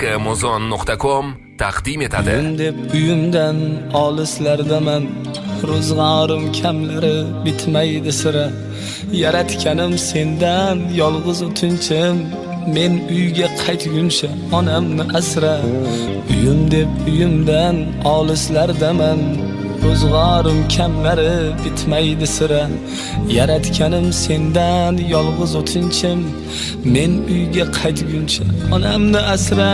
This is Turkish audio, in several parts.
kamuzon.com taqdim etadi. Men deb uyimdan olislardaman ro'zg'orim kamlari bitmaydi sira. Yaratganim sendan yolg'iz o'tinchim men uyga qaytguncha onamni asra. Uyim deb uyimdan olislardaman. Ro'zg'orim kamlari bitmaydi sira. Yaratganim sendan yolg'iz o'tinchim. Men uyga qaytguncha onamni asra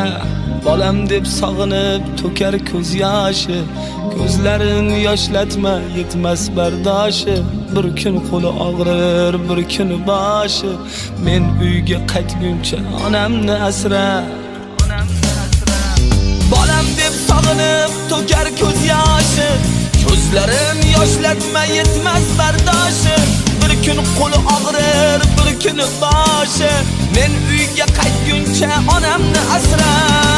bolam deb sog'inib to'kar ko'z yoshi ko'zlarin yoshlatma yetmas bardoshi bir kun qo'li og'rir bir kun boshi men uyga qaytguncha onamni asra bolam deb sog'inib to'kar ko'z yoshi ko'zlarim yoshlatma yetmas bardoshi bir kun qo'li og'rir bir kun boshi men uyga qaytguncha onamni asra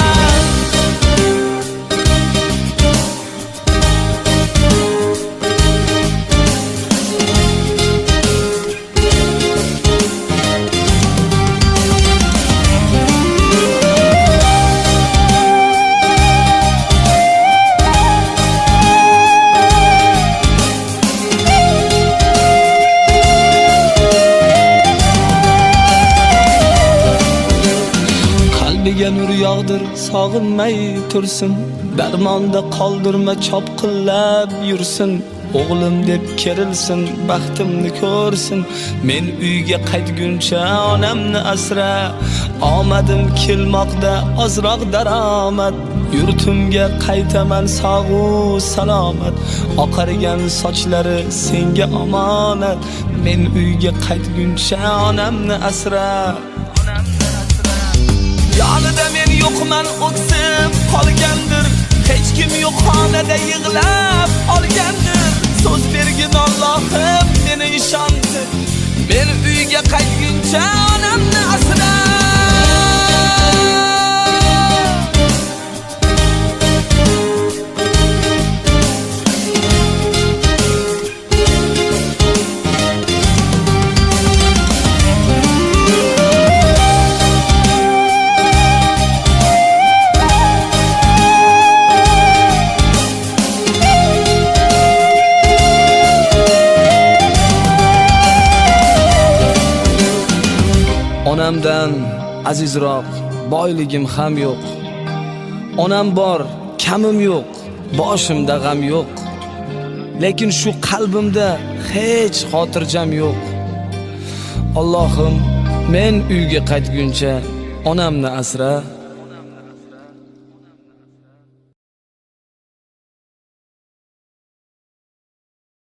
qalbiga nur yog'dir sog'inmay tursin darmonda qoldirma chopqillab yursin o'g'lim deb kerilsin baxtimni ko'rsin men uyga qaytguncha onamni asra. Omadim kelmoqda ozroq daromad yurtimga qaytaman sog'u salomat oqargan sochlari senga omonat men uyga qaytguncha onamni asra 狂浪的英格兰 Onamdan azizroq boyligim ham yo'q. Onam bor, kamim yo'q, boshimda g'am yo'q. Lekin shu qalbimda hech xotirjam yo'q. Allohim, men uyga qaytguncha onamni asra.